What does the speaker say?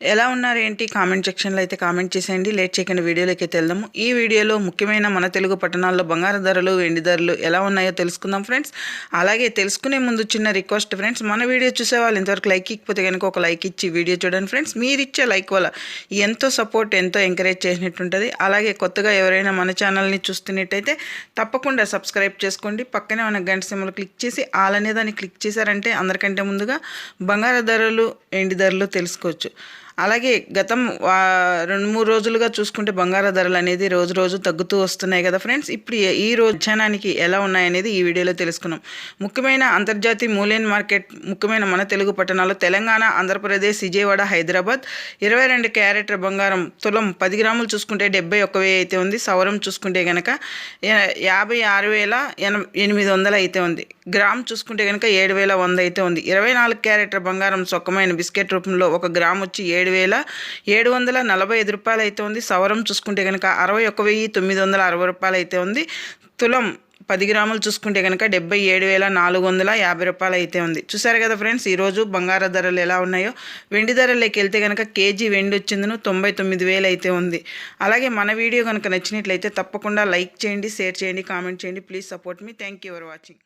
ఎలా ఉన్నారు ఏంటి? కామెంట్ సెక్షన్లో అయితే కామెంట్ చేసేయండి. లేట్ చేయకుండా వీడియోలోకి అయితే వెళ్దాము. ఈ వీడియోలో ముఖ్యమైన మన తెలుగు పట్టణాల్లో బంగారు ధరలు వెండి ధరలు ఎలా ఉన్నాయో తెలుసుకుందాం ఫ్రెండ్స్. అలాగే తెలుసుకునే ముందు చిన్న రిక్వెస్ట్ ఫ్రెండ్స్ మన వీడియో చూసే వాళ్ళు ఇంతవరకు లైక్ ఇకపోతే కనుక ఒక లైక్ ఇచ్చి వీడియో చూడండి ఫ్రెండ్స్. మీరు ఇచ్చే లైక్ వల్ల ఎంతో సపోర్ట్ ఎంతో ఎంకరేజ్ చేసినట్టుంటుంది. అలాగే కొత్తగా ఎవరైనా మన ఛానల్ని చూస్తున్నట్టయితే తప్పకుండా సబ్స్క్రైబ్ చేసుకోండి. పక్కనే మన గంట సిమ్మలు క్లిక్ చేసి ఆల్ అనే దాన్ని క్లిక్ చేశారంటే అందరికంటే ముందుగా బంగారు ధరలు వెండి ధరలు తెలుసుకోవచ్చు. అలాగే గతం వా- రెండు మూడు రోజులుగా చూసుకుంటే బంగారు ధరలు అనేది రోజు రోజు తగ్గుతూ వస్తున్నాయి కదా ఫ్రెండ్స్. ఇప్పుడు ఈ- రోజు క్షణానికి ఎలా ఉన్నాయనేది ఈ వీడియోలో తెలుసుకున్నాం ముఖ్యమైన అంతర్జాతీయ మూలైన మార్కెట్ ముఖ్యమైన మన తెలుగు పట్టణాల్లో తెలంగాణ ఆంధ్రప్రదేశ్ విజయవాడ హైదరాబాద్ ఇరవై రెండు క్యారెట్ బంగారం తులం పది గ్రాములు చూసుకుంటే డెబ్బై ఒక్క వెయ్యి అయితే ఉంది. సవరం చూసుకుంటే కనుక యాభై ఆరు వేల ఎన ఎనిమిది వందలు అయితే ఉంది. గ్రామ్ చూసుకుంటే కనుక ఏడు వేల వంద అయితే ఉంది. ఇరవై నాలుగు క్యారెట్ల బంగారం సొక్కమైన బిస్కెట్ రూపంలో ఒక గ్రామ్ వచ్చి ఏడు వేల ఏడు వందల నలభై ఐదు రూపాయలు అయితే ఉంది. సవరం చూసుకుంటే కనుక అరవై ఒక వెయ్యి తొమ్మిది వందల అరవై రూపాయలు అయితే ఉంది. తులం పది గ్రాములు చూసుకుంటే కనుక డెబ్బై ఏడు వేల నాలుగు వందల యాభై రూపాయలు అయితే ఉంది. చూసారు కదా ఫ్రెండ్స్ ఈరోజు బంగారు ధరలు ఎలా ఉన్నాయో? వెండి ధరలోకి వెళ్తే కనుక కేజీ వెండి వచ్చిందను తొంభై తొమ్మిది వేలు అయితే ఉంది. అలాగే మన వీడియో కనుక నచ్చినట్లయితే తప్పకుండా లైక్ చేయండి షేర్ చేయండి కామెంట్ చేయండి. Please support me. Thank you for watching.